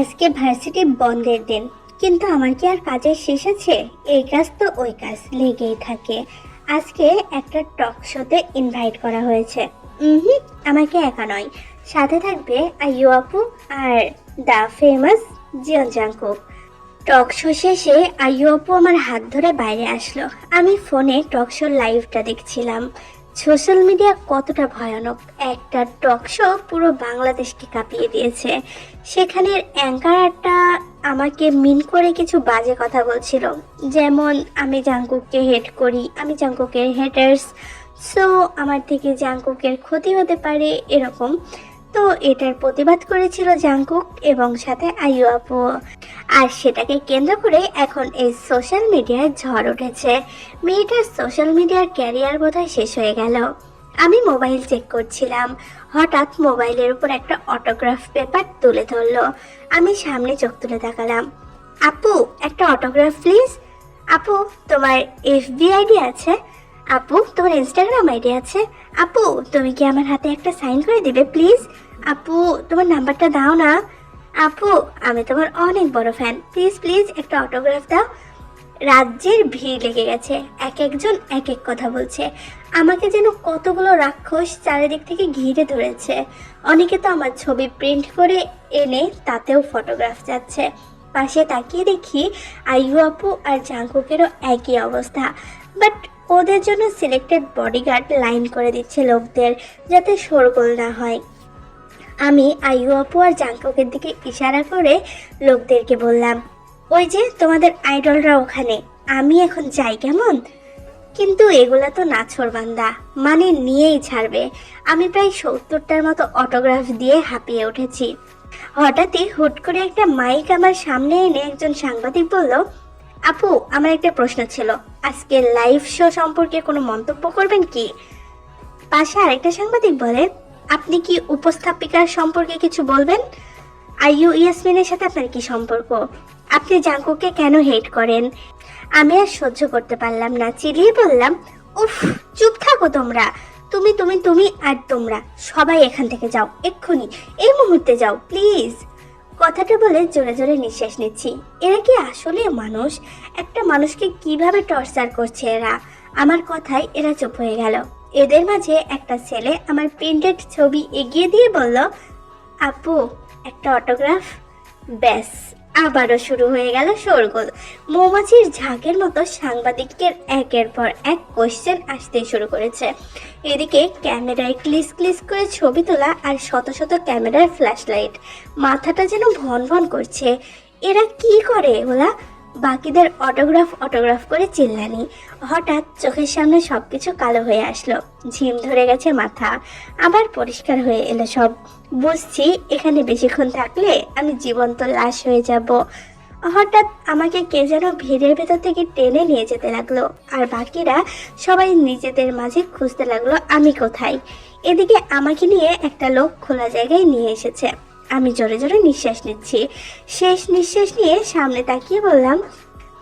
আজকে ভার্সিটি বন্ধের দিন, কিন্তু আমার কি আর কাজের শেষ আছে? এই কাজ তো ওই কাজ লেগেই থাকে। আজকে একটা টক শোতে ইনভাইট করা হয়েছে। হুম আমাকে একা নয়। সাথে থাকবে আইয়ু আপু আর the famous Jeon Jungkook. Talk show শেষে আইয়ু আপু আমার হাত ধরে বাইরে আসলো। আমি ফোনে টক শোর লাইভটা দেখছিলাম। সোশ্যাল মিডিয়া কতটা ভয়ানক? একটা টক শো পুরো বাংলাদেশকে কাঁপিয়ে দিয়েছে। সেখানের অ্যাঙ্কারটা আমাকে মিন করে কিছু বাজে কথা বলছিল। যেমন, আমি জাঙ্কুককে হেট করি, আমি জাঙ্কুকের হেটার্স সো আমার থেকে জাঙ্কুকের ক্ষতি হতে পারে এরকম। তো এটার প্রতিবাদ করেছিল জাঙ্কুক এবং সাথে আইয়ু আপু। আর সেটাকে কেন্দ্র করে এখন এই সোশ্যাল মিডিয়ায় ঝড় উঠেছে। মেয়েটার সোশ্যাল মিডিয়ার ক্যারিয়ার বোধহয় শেষ হয়ে গেল। আমি মোবাইল চেক করছিলাম। হঠাৎ মোবাইলের উপর একটা অটোগ্রাফ পেপার তুলে ধরলো। আমি সামনে চোখ তুলে তাকালাম। আপু, একটা অটোগ্রাফ প্লিজ আপু, তোমার এফবি আইডি আছে? আপু, তোমার ইনস্টাগ্রাম আইডি আছে? আপু, তুমি কি আমার হাতে একটা সাইন করে দিবে প্লিজ আপু, তোমার নাম্বারটা দাও না। আপু, আমি তোমার অনেক বড় ফ্যান প্লিজ প্লিজ একটা অটোগ্রাফ দাও। রাজ্যের ভিড় লেগে গেছে। এক একজন এক এক কথা বলছে। আমাকে যেন কতগুলো রাক্ষস চারিদিক থেকে ঘিরে ধরেছে। অনেকে তো আমার ছবি প্রিন্ট করে এনে তাতেও ফটোগ্রাফ যাচ্ছে। পাশে তাকিয়ে দেখি আইয়ু আপু আর জাঙ্কুকেরও একই অবস্থা। বাট ওদের জন্য সিলেক্টেড বডিগার্ড লাইন করে দিচ্ছে লোকদের, যাতে শোরগোল না হয়। আমি আইয়ু আপু আর জাঙ্কুকের দিকে ইশারা করে লোকদেরকে বললাম, ওই যে তোমাদের আইডলরা ওখানে, আমি এখন যাই কেমন? কিন্তু এগুলা তো নাছর বান্দা মানে নিয়েই ছাড়বে। আমি প্রায় সত্তরটার মতো অটোগ্রাফ দিয়ে হাঁপিয়ে উঠেছি। হঠাৎই হুট করে একটা মাইক আমার সামনে এনে একজন সাংবাদিক বলল, আপু, আমার একটা প্রশ্ন ছিল, আজকে লাইভ শো সম্পর্কে কোনো মন্তব্য করবেন কি? পাশে আরেকটা সাংবাদিক বলে আপনি কি উপস্থাপিকার সম্পর্কে কিছু বলবেন? আইইউ ইয়াসমিনের সাথে আপনার কি সম্পর্ক? আপনি জাঙ্কুকে কেন হেট করেন? আমি আর সহ্য করতে পারলাম না, চিলিয়ে বললাম, উফ, চুপ থাকো তোমরা। তুমি তুমি তুমি আর তোমরা। সবাই এখান থেকে যাও, এক্ষুনি। এই মুহূর্তে যাও, প্লিজ। কথাটা বলে জোরে জোরে নিঃশ্বাস নিচ্ছি। এরা কি আসলে মানুষ? একটা মানুষকে কীভাবে টর্চার করছে এরা? আমার কথায় এরা চুপ হয়ে গেল। এদের মাঝে একটা ছেলে আমার প্রিন্টেড ছবি এগিয়ে দিয়ে বলল, আপু, একটা অটোগ্রাফ? ব্যাস, আবারও শুরু হয়ে গেল শোরগোল। মৌমাছির ঝাঁকের মতো সাংবাদিকের একের পর এক কোশ্চেন আসতে শুরু করেছে। এদিকে ক্যামেরায় ক্লিস ক্লিস করে ছবি তোলা আর শত শত ক্যামেরার ফ্ল্যাশ লাইট মাথাটা যেন ভন ভন করছে। এরা কি করে ওলা বাকিদের অটোগ্রাফ অটোগ্রাফ করে চিল্লানি হঠাৎ চোখের সামনে সব কিছু কালো হয়ে আসলো। ঝিম ধরে গেছে মাথা। আবার পরিষ্কার হয়ে এলো সব। বুঝছি, এখানে বেশিক্ষণ থাকলে আমি জীবন্ত লাশ হয়ে যাব। হঠাৎ আমাকে কে যেন ভিড়ের ভেতর থেকে টেনে নিয়ে যেতে লাগল। আর বাকিরা সবাই নিজেদের মাঝে খুঁজতে লাগল, আমি কোথায়? এদিকে আমাকে নিয়ে একটা লোক খোলা জায়গায় নিয়ে এসেছে। আমি জোরে জোরে নিঃশ্বাস নিচ্ছি। শেষ নিঃশ্বাস নিয়ে সামনে তাকিয়ে বললাম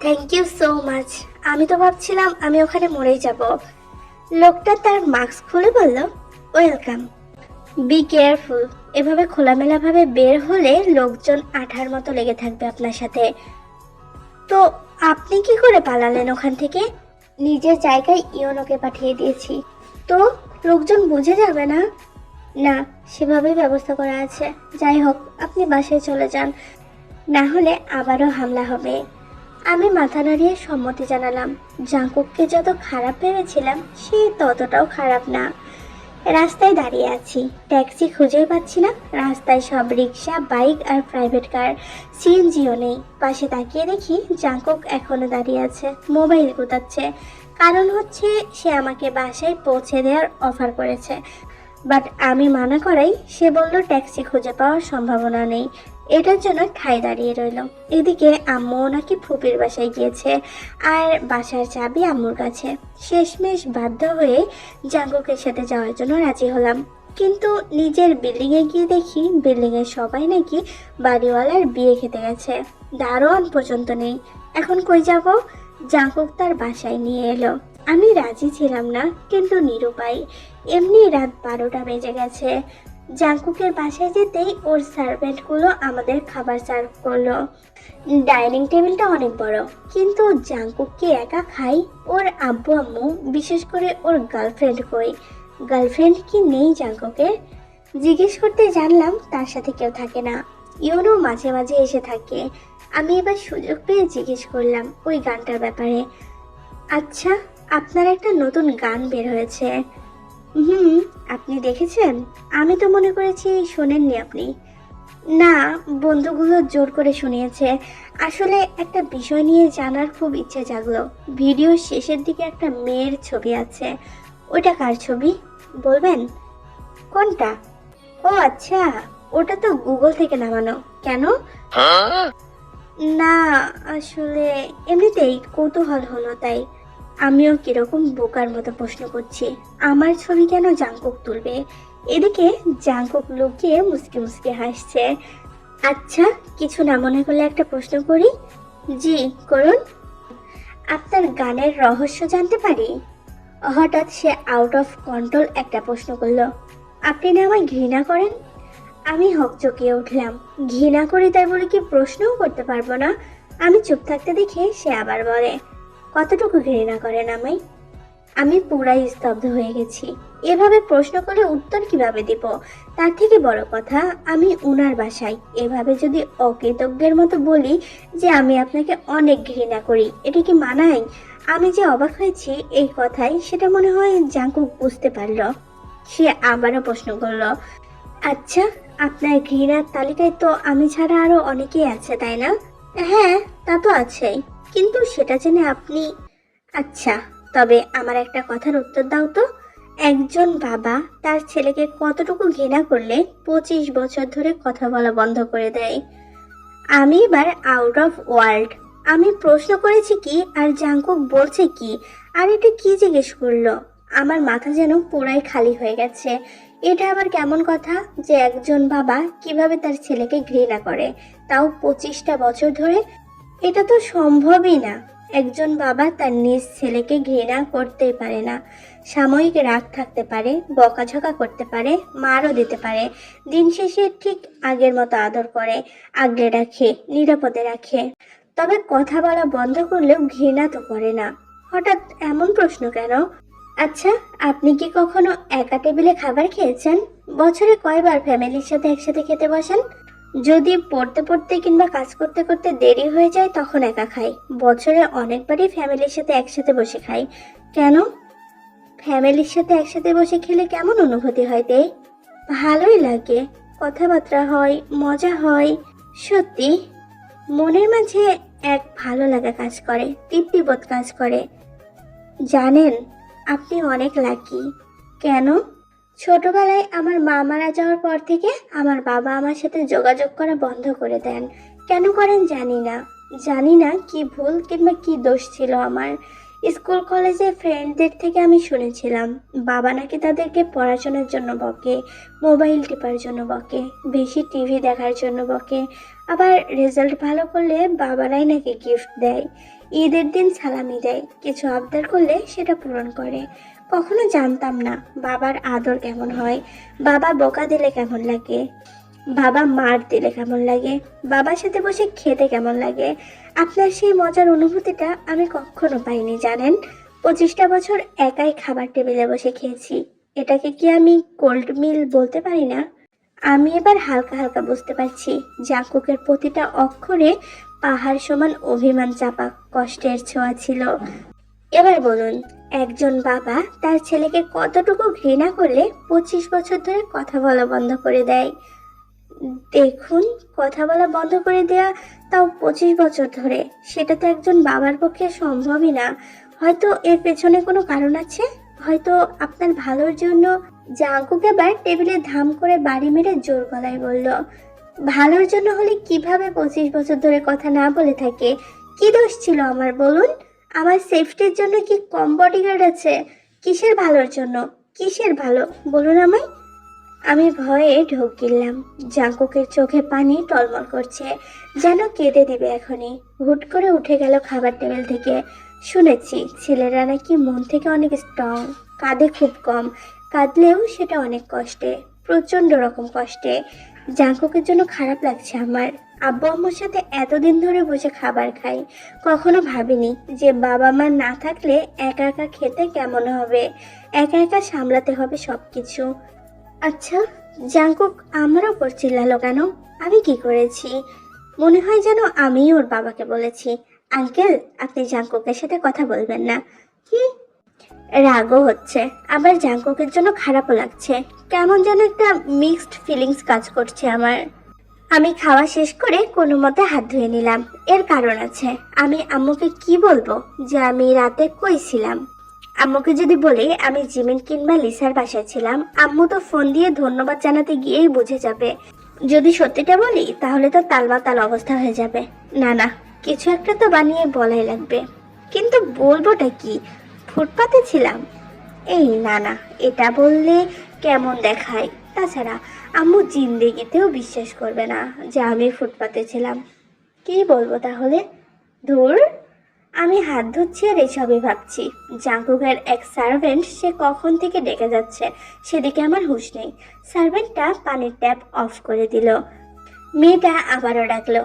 থ্যাংক ইউ সো মাচ আমি তো ভাবছিলাম আমি ওখানে মরেই যাব। লোকটা তার মাস্ক খুলে বলল ওয়েলকাম বি কেয়ারফুল এভাবে খোলামেলাভাবে বের হলে লোকজন আঠার মতো লেগে থাকবে আপনার সাথে। তো আপনি কি করে পালালেন ওখান থেকে? নিজের জায়গায় ইওনোকে পাঠিয়ে দিয়েছি। তো লোকজন বুঝে যাবে না? না, সেভাবেই ব্যবস্থা করা আছে। যাই হোক, আপনি বাসায় চলে যান। না হলে আবারও হামলা হবে। আমি মাথা নাড়িয়ে সম্মতি জানালাম। জাঙ্কুককে যত খারাপ ভেবেছিলাম, সে ততটাও খারাপ না। রাস্তায় দাঁড়িয়ে আছি। ট্যাক্সি খুঁজেই পাচ্ছি না। রাস্তায় সব রিক্সা, বাইক আর প্রাইভেট কার। সিএনজিও নেই। পাশে তাকিয়ে দেখি জাঙ্কুক এখনও দাঁড়িয়ে আছে। মোবাইল গুতাচ্ছে কারণ হচ্ছে, সে আমাকে বাসায় পৌঁছে দেওয়ার অফার করেছে। বাট আমি মানা করাই, সে বলল, ট্যাক্সি খুঁজে পাওয়ার সম্ভাবনা নেই। এটার জন্য ঠাই দাঁড়িয়ে রইল। এদিকে আম্মু নাকি ফুপির বাসায় গিয়েছে আর বাসার চাবি আম্মুর কাছে। শেষমেশ বাধ্য হয়ে জাঙ্গুকের সাথে যাওয়ার জন্য রাজি হলাম। কিন্তু নিজের বিল্ডিংয়ে গিয়ে দেখি বিল্ডিংয়ের সবাই নাকি বাড়িওয়ালার বিয়ে খেতে গেছে। দারোয়ান পর্যন্ত নেই। এখন কই যাব? জাঙ্কুক তার বাসায় নিয়ে এলো। আমি রাজি ছিলাম না, কিন্তু নিরুপায়, এমনি রাত বারোটা বেজে গেছে। জাঙ্কুকের বাসায় যেতেই ওর সার্ভেন্টগুলো আমাদের খাবার সার্ভ করল। ডাইনিং টেবিলটা অনেক বড়, কিন্তু জাঙ্কুক কি একা খাই, ওর আব্বু আম্মু, বিশেষ করে ওর গার্লফ্রেন্ড কই। গার্লফ্রেন্ড কি নেই জাঙ্কুকের জিজ্ঞেস করতে জানলাম তার সাথে কেউ থাকে না। ইউনো মাঝে মাঝে এসে থাকে। আমি এবার সুযোগ পেয়ে জিজ্ঞেস করলাম ওই গানটার ব্যাপারে। আচ্ছা আপনার একটা নতুন গান বের হয়েছে। হুম আপনি দেখেছেন? আমি তো মনে করেছি শোনেননি আপনি। না বন্ধুগুলো জোর করে শুনিয়েছে। আসলে একটা বিষয় নিয়ে জানার খুব ইচ্ছে জাগলো। ভিডিও শেষের দিকে একটা মেয়ের ছবি আছে। ওটা কার ছবি? বলবেন? কোনটা? ও আচ্ছা ওটা তো গুগল থেকে নামানো। কেন? না আসলে এমনিতেই কৌতূহল হলো তাই। আমিও কীরকম বোকার মতো প্রশ্ন করছি। আমার ছবি কেন জাঙ্কুক তুলবে? এদিকে জাঙ্কুক লুকিয়ে মুসকে মুসকে হাসছে। আচ্ছা কিছু না মনে করলে একটা প্রশ্ন করি? জি, করুন। আপনার গানের রহস্য জানতে পারি? হঠাৎ সে আউট অফ কন্ট্রোল একটা প্রশ্ন করল। আপনি না আমায় ঘৃণা করেন? আমি হকচকিয়ে উঠলাম। ঘৃণা করি তাই বলে কি প্রশ্নও করতে পারব না? আমি চুপ থাকতে দেখে সে আবার বলে কতটুকু ঘৃণা করেন আমায় আমি পুরাই স্তব্ধ হয়ে গেছি। এভাবে প্রশ্ন করে উত্তর কীভাবে দিব? তার থেকে বড় কথা, আমি উনার বাসায়। এভাবে যদি অকৃতজ্ঞের মতো বলি যে আমি আপনাকে অনেক ঘৃণা করি, এটা কি মানায়? আমি যে অবাক হয়েছি এই কথাই সেটা মনে হয় জাঙ্কুক বুঝতে পারল। সে আবারও প্রশ্ন করল আচ্ছা আপনার ঘৃণার তালিকায় তো আমি ছাড়া আরও অনেকেই আছে, তাই না? হ্যাঁ তা তো আছেই। কিন্তু সেটা জেনে আপনি আচ্ছা তবে আমার একটা কথার উত্তর দাও তো। একজন বাবা তার ছেলেকে কতটুকু ঘৃণা করলে পঁচিশ বছর ধরে কথা বলা বন্ধ করে দেয়। আমি এবার আউট অফ ওয়ার্ল্ড আমি প্রশ্ন করেছি কি, আর জাঙ্কুক বলছে কি, আর এটা কি জিজ্ঞেস করল? আমার মাথা যেন পুরাই খালি হয়ে গেছে। এটা আবার কেমন কথা যে একজন বাবা কীভাবে তার ছেলেকে ঘৃণা করে? তাও পঁচিশটা বছর ধরে এটা তো সম্ভবই না। একজন বাবা তার নিজ ছেলেকে ঘৃণা করতেই পারে না। সাময়িক রাগ থাকতে পারে, বকাঝকা করতে পারে, মারও দিতে পারে। দিন শেষে ঠিক আগের মতো আদর করে, আগলে রাখে, নিরাপদে রাখে। তবে কথা বলা বন্ধ করলেও ঘৃণা তো করে না। হঠাৎ এমন প্রশ্ন কেন? আচ্ছা আপনি কি কখনো একা টেবিলে খাবার খেয়েছেন? বছরে কয়বার ফ্যামিলির সাথে একসাথে খেতে বসেন? যদি পড়তে পড়তে কিংবা কাজ করতে করতে দেরি হয়ে যায়, তখন একা খাই। বছরে অনেকবারই ফ্যামিলির সাথে একসাথে বসে খাই। কেন? ফ্যামিলির সাথে একসাথে বসে খেলে কেমন অনুভূতি হয় তে? ভালোই লাগে। কথাবার্তা হয়, মজা হয়। সত্যি, মনের মাঝে এক ভালো লাগা কাজ করে তৃপ্তিবোধ কাজ করে। জানেন, আপনি অনেক লাকি কেন? ছোটবেলায় আমার মা মারা যাওয়ার পর থেকে আমার বাবা আমার সাথে যোগাযোগ করা বন্ধ করে দেন। কেন করেন জানি না। জানি না কি ভুল কিংবা কি দোষ ছিল আমার। স্কুল কলেজে ফ্রেন্ডদের থেকে আমি শুনেছিলাম। বাবা নাকি তাদেরকে পড়াশোনার জন্য বকে, মোবাইল টিপার জন্য বকে, বেশি টিভি দেখার জন্য বকে। আবার রেজাল্ট ভালো করলে বাবারাই নাকি গিফট দেয়। ঈদের দিন সালামি দেয়। কিছু আবদার করলে সেটা পূরণ করে। কখনো জানতাম না বাবার আদর কেমন হয়, বাবা বকা দিলে কেমন লাগে, বাবা মার দিলে কেমন লাগে, বাবার সাথে বসে খেতে কেমন লাগে। আপনার সেই মজার অনুভূতিটা আমি কখনো পাইনি, জানেন? পঁচিশটা বছর একাই খাবার টেবিলে বসে খেয়েছি। এটাকে কি আমি কোল্ড মিল বলতে পারি না? আমি এবার হালকা হালকা বুঝতে পারছি, জাকুকের প্রতিটা অক্ষরে পাহাড় সমান অভিমান চাপা কষ্টের ছোঁয়া ছিল। এবার বলুন, একজন বাবা তার ছেলেকে কতটুকু ঘৃণা করলে পঁচিশ বছর ধরে কথা বলা বন্ধ করে দেয়? দেখুন, কথা বলা বন্ধ করে দেয়া তাও পঁচিশ বছর ধরে। সেটা তো একজন বাবার পক্ষে সম্ভবই না। হয়তো এর পেছনে কোনো কারণ আছে? হয়তো আপনার ভালোর জন্য জাঙ্কুকে আবার টেবিলে ধাম করে বাড়ি মেরে জোর গলায় বলল, ভালোর জন্য হলে কীভাবে পঁচিশ বছর ধরে কথা না বলে থাকে? কি দোষ ছিল আমার, বলুন? আমার সেফটির জন্য কি কম বডিগার্ড আছে? কিসের ভালোর জন্য? কিসের ভালো? বলুন আমায়। আমি ভয়ে ঢোক গিললাম। জাঙ্কুকের চোখে পানি টলমল করছে, যেন কেঁদে দিবে এখনই। হুট করে উঠে গেল খাবার টেবিল থেকে। শুনেছি, ছেলেরা নাকি মন থেকে অনেক স্ট্রং কাঁদে খুব কম। কাঁদলেও সেটা অনেক কষ্টে, প্রচণ্ড রকম কষ্টে। জাঙ্কুকের জন্য খারাপ লাগছে আমার। আব্বু আম্মুর সাথে এতদিন ধরে বসে খাবার খাই। কখনো ভাবিনি যে বাবা মা না থাকলে একা একা খেতে কেমন হবে। একা একা সামলাতে হবে সব কিছু আচ্ছা জাঙ্কুক আমার ওপর চিল্লালো কেন? আমি কি করেছি? মনে হয় যেন আমিই ওর বাবাকে বলেছি। আঙ্কেল, আপনি জাঙ্কুকের সাথে কথা বলবেন না। কি? রাগও হচ্ছে। আবার জাঙ্কুকের জন্য খারাপও লাগছে। কেমন যেন একটা মিক্সড ফিলিংস কাজ করছে আমার। আমি খাওয়া শেষ করে কোনো মতে হাত ধুয়ে নিলাম। এর কারণ আছে। আমি আম্মুকে কি বলব যে আমি রাতে কই ছিলাম? আম্মুকে যদি বলি, আমি জিমিন কিংবা লিসার বাসায় ছিলাম, আম্মু তো ফোন দিয়ে ধন্যবাদ জানাতে গিয়েই বুঝে যাবে। যদি সত্যিটা বলি, তাহলে তো তালমাতাল অবস্থা হয়ে যাবে। না না, কিছু একটা তো বানিয়ে বলাই লাগবে। কিন্তু বলবোটা কি? ফুটপাতে ছিলাম? এই, না না, এটা বললে কেমন দেখায়? তাছাড়া আম্মু জিন্দেগিতেও বিশ্বাস করবে না যে আমি ফুটপাতে ছিলাম। কি বলব তাহলে? ধুর, আমি হাত ধুচ্ছি আর এসবই ভাবছি। জাঙ্কুকের এক সার্ভেন্ট সে কখন থেকে ডেকে যাচ্ছে সেদিকে আমার হুঁশ নেই। সার্ভেন্টটা পানির ট্যাপ অফ করে দিল। মেয়েটা আবারও ডাকলো,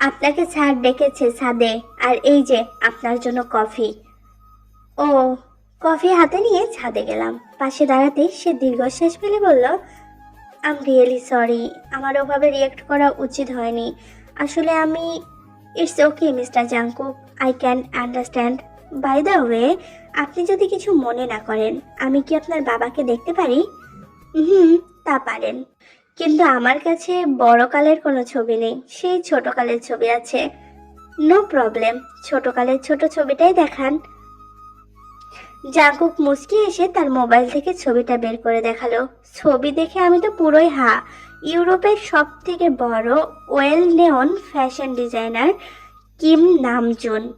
আপনাকে স্যার ডেকেছে ছাদে, আর এই যে আপনার জন্য কফি। ও, কফি হাতে নিয়ে ছাদে গেলাম। পাশে দাঁড়াতেই সে দীর্ঘশ্বাস ফেলে বলল আম রিয়েলি সরি আমার ওভাবে রিয়েক্ট করা উচিত হয়নি। আসলে আমি it's okay mister Jungkook I can understand by the way আপনি যদি কিছু মনে না করেন, আমি কি আপনার বাবাকে দেখতে পারি? হুম, তা পারেন। কিন্তু আমার কাছে বড়কালের কোনো ছবি নেই। সেই ছোটকালের ছবি আছে। নো প্রবলেম ছোটকালের ছোট ছবিটাই দেখান। জাঙ্কুক মুচকি এসে তার মোবাইল থেকে ছবিটা বের করে দেখাল। ছবি দেখে আমি তো পুরোই হা। ইউরোপের সব থেকে বড় well known fashion designer Kim Namjoon.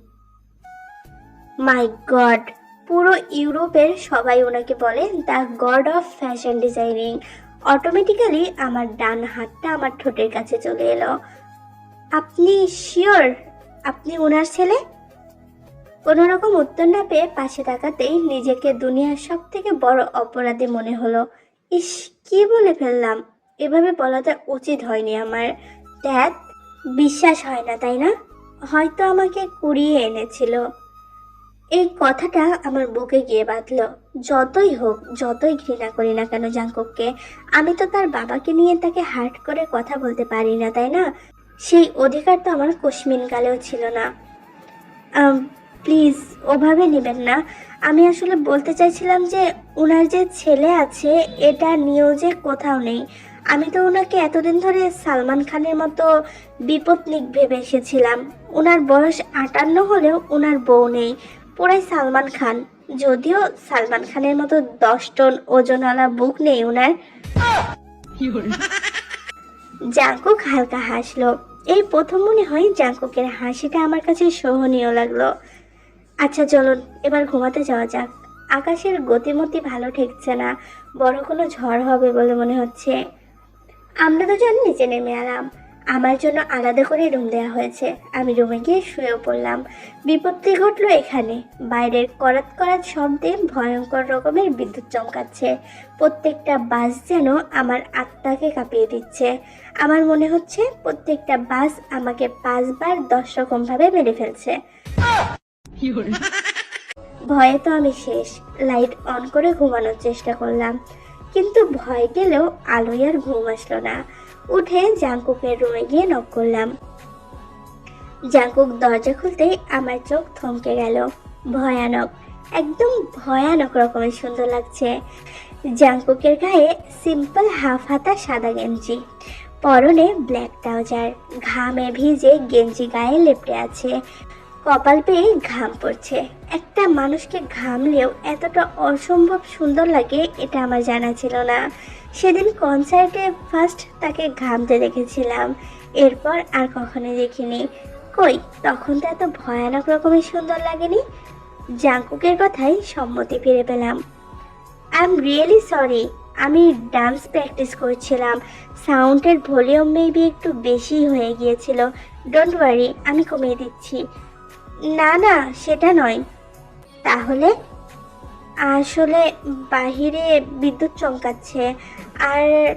My god, পুরো ইউরোপের সবাই ওনাকে বলে the god of fashion designing. Automatically আমার ডান হাতটা আমার ঠোঁটের কাছে চলে এলো। আপনি শিওর? আপনি ওনার ছেলে? কোনো রকম উত্তর না পেয়ে পাশে তাকাতেই নিজেকে দুনিয়ার সব থেকে বড় অপরাধী মনে হলো। ইস, কি বলে ফেললাম? এভাবে বলাটা উচিত হয়নি আমার। দ্যাট বিশ্বাস হয় না, তাই না? হয়তো আমাকে কুড়িয়ে এনেছিল। এই কথাটা আমার বুকে গিয়ে বাঁধলো। যতই হোক, যতই ঘৃণা করি না কেন জাঙ্কুককে, আমি তো তার বাবাকে নিয়ে তাকে হার্ট করে কথা বলতে পারি না, তাই না? সেই অধিকার তো আমার কশ্মিন কালেও ছিল না। প্লিজ, ওভাবে নেবেন না। আমি আসলে বলতে চাইছিলাম যে ওনার যে ছেলে আছে, এটা নিউজে কোথাও নেই। আমি তো ওনাকে এতদিন ধরে সালমান খানের মতো বিপত্নিক ভেবে এসেছিলাম। ওনার বয়স আটান্ন হলেও ওনার বউ নেই, পুরাই সালমান খান। যদিও সালমান খানের মতো দশ টন ওজনওয়ালা বুক নেই ওনার জাঙ্কুক হালকা হাসলো। এই প্রথম মনে হয় জাঙ্কুকের হাসিটা আমার কাছে সহনীয় লাগল। আচ্ছা চলুন, এবার ঘুমাতে যাওয়া যাক। আকাশের গতিমতি ভালো ঠেকছে না, বড় কোনো ঝড় হবে বলে মনে হচ্ছে। আমরা দুজন নিচে নেমে এলাম। আমার জন্য আলাদা করে রুম দেওয়া হয়েছে। আমি রুমে গিয়ে শুয়েও পড়লাম। বিপত্তি ঘটলো এখানে। বাইরের করাত করাত শব্দে ভয়ঙ্কর রকমের বিদ্যুৎ চমকাচ্ছে। প্রত্যেকটা বাস যেন আমার আত্মাকে কাঁপিয়ে দিচ্ছে। আমার মনে হচ্ছে প্রত্যেকটা বাস আমাকে পাঁচবার দশ রকমভাবে মেরে ফেলছে। ভয়ে তো আমি শেষ। লাইট অন করে ঘুমানোর চেষ্টা করলাম। কিন্তু ভয় গেলেও আলোয় আর ঘুম আসলো না। উঠে জাঙ্কুকের রুমে গিয়ে নক করলাম। জাঙ্কুক দরজা খুলতেই আমার চোখ থমকে গেল। ভয়ানক, একদম ভয়ানক রকমের সুন্দর লাগছে। জাঙ্কুকের গায়ে সিম্পল হাফ হাতা সাদা গেঞ্জি, পরনে ব্ল্যাক ট্রাউজার ঘামে ভিজে গেঞ্জি গায়ে লেপটে আছে। কপাল পেয়ে ঘাম পড়ছে। একটা মানুষকে ঘামলেও এতটা অসম্ভব সুন্দর লাগে এটা আমার জানা ছিল না। সেদিন কনসার্টে ফার্স্ট তাকে ঘামতে দেখেছিলাম। এরপর আর কখনো দেখিনি। কই, তখন তো এত ভয়ানক রকমের সুন্দর লাগেনি? জাঙ্কুকের কথাই সম্মতি ফিরে পেলাম। আই এম রিয়েলি সরি আমি ডান্স প্র্যাকটিস করছিলাম। সাউন্ডের ভলিউম মেবি একটু বেশি হয়ে গিয়েছিল। ডোন্ট ওয়ারি আমি কমিয়ে দিচ্ছি। না না, সেটা নয়। তাহলে আসলে বাহিরে বিদ্যুৎ চমকাচ্ছে, আর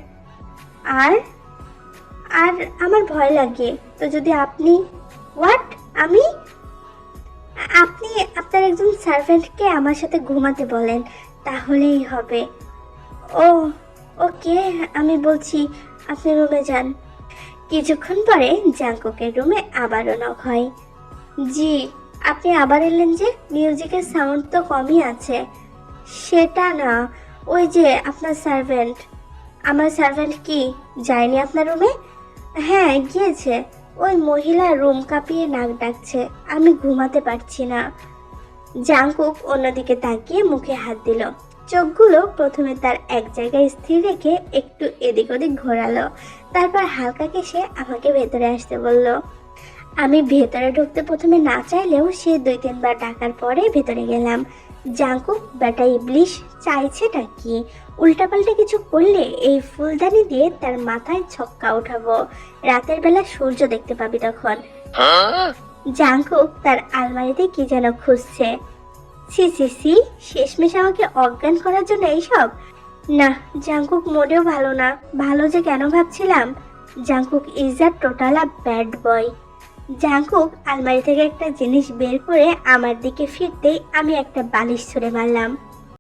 আর আর আমার ভয় লাগে। তো যদি আপনি হোয়াট আমি? আপনি, আপনার একজন সার্ভেন্টকে আমার সাথে ঘুমাতে বলেন, তাহলেই হবে। ও, ওকে, আমি বলছি, আপনি রুমে যান। কিছুক্ষণ পরে জাঙ্কুকের রুমে আবারও নক হয়। জি, আপনি আবার এলেন যে মিউজিকের সাউন্ড তো কমই আছে। সেটা না, ওই যে আপনার সার্ভেন্ট আমার সার্ভেন্ট কি, যায়নি আপনার রুমে হ্যাঁ গিয়েছে। ওই মহিলা রুম কাঁপিয়ে নাক ডাকছে, আমি ঘুমাতে পারছি না। জাংকুক অন্যদিকে তাকিয়ে মুখে হাত দিল। চোখগুলো প্রথমে তার এক জায়গায় স্থির রেখে একটু এদিক ওদিক ঘোরালো। তারপর হালকা কেসে আমাকে ভেতরে আসতে বলল আমি ভেতরে ঢুকতে প্রথমে না চাইলেও সে দুই তিনবার ডাকার পরে ভেতরে গেলাম। জাঙ্কুক, বেটা ইবলিশ চাইছেটা কি? উল্টাপাল্টা কিছু করলে এই ফুলদানি দিয়ে তার মাথায় ছক্কা উঠাবো রাতের বেলা সূর্য দেখতে পাবি তখন। জাঙ্কুক তার আলমারিতে কি যেন খুঁজছে। সি সি সি শেষমেশ আমাকে অজ্ঞান করার জন্য এইসব? না, জাঙ্কুক মোটেও ভালো না। ভালো যে কেন ভাবছিলাম? Jungkook is a total a bad boy. Jungkook আলমারি থেকে একটা জিনিস বের করে আমার দিকে ফিরতেই আমি একটা বালিশ ছুঁড়ে মারলাম।